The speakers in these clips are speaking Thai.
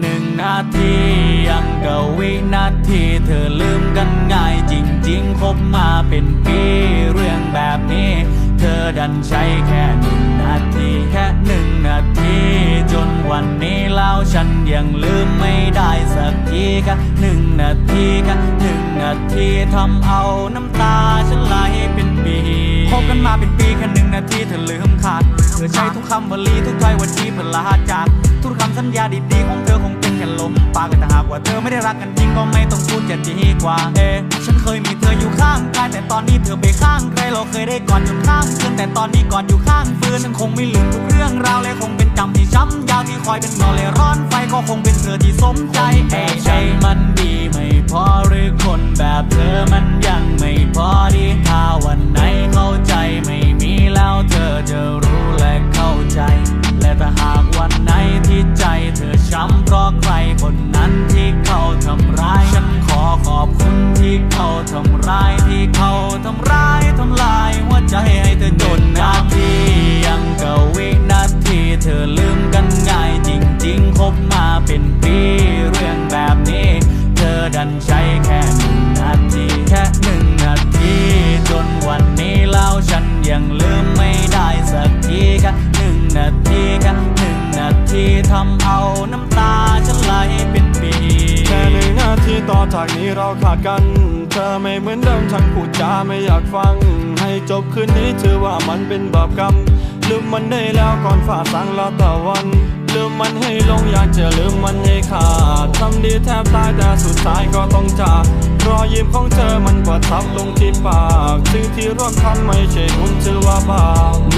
หนึ่งนาทียังกับวินาทีเธอลืมกันง่ายจริงๆ คบมาเป็นปีเรื่องแบบนี้ เธอดันใช้แค่หนึ่งนาทีแค่หนึ่งนาที จนวันนี้แล้วฉันยังลืมไม่ได้สักทีแค่หนึ่งนาทีแค่หนึ่งนาทีทำเอาน้ำตาฉันไหลเป็นปีคบกันมาเป็นปีแค่หนึ่งนาทีเธอลืมขาดเธอใช้ทุกคำวลีทุกถ้อยวันที่เพื่อลาจากทุกคำสัญญาดีๆของ แค่ลมปากแต่หากว่าเธอไม่ได้รักกันจริงก็ไม่ต้องพูดจะดีกว่า เอะฉันเคยมีเธออยู่ข้างกายแต่ตอนนี้เธอไปข้างใครเราเคยได้กอดจนข้างคืนแต่ตอนนี้กอดอยู่ข้างฟืนฉันคงไม่ลืมทุกเรื่องราวและคงเป็นจำที่ช้ำยาวที่คอยเป็นเงาเลยร้อนไฟก็คงเป็นเธอที่สมใจเอะใช่มันดีไม่พอหรือคนแบบะใทำเอาน้ำตาฉันไหลเป็นปีแค่หนึ่งนาทีต่อจากนี้เราขาดกัน เธอไม่เหมือนเดิมฉันพูดจาไม่อยากฟัง ให้จบคืนนี้ถือว่ามันเป็นบาปกรรม ลืมมันได้แล้วก่อนฝ่าสังแล้วตะวัน ลืมมันให้ลงอยากจะลืมมันให้ขาดทำดีแทบตายแต่สุดท้ายก็ต้องจากรอยยิ้มของเธอมันประทับลงที่ปาก สิ่งที่ร่วมทำไม่ใช่บุญถือว่าบาป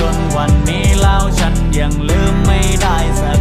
จนวันนี้แล้วฉันยังลืมไม่ได้สัก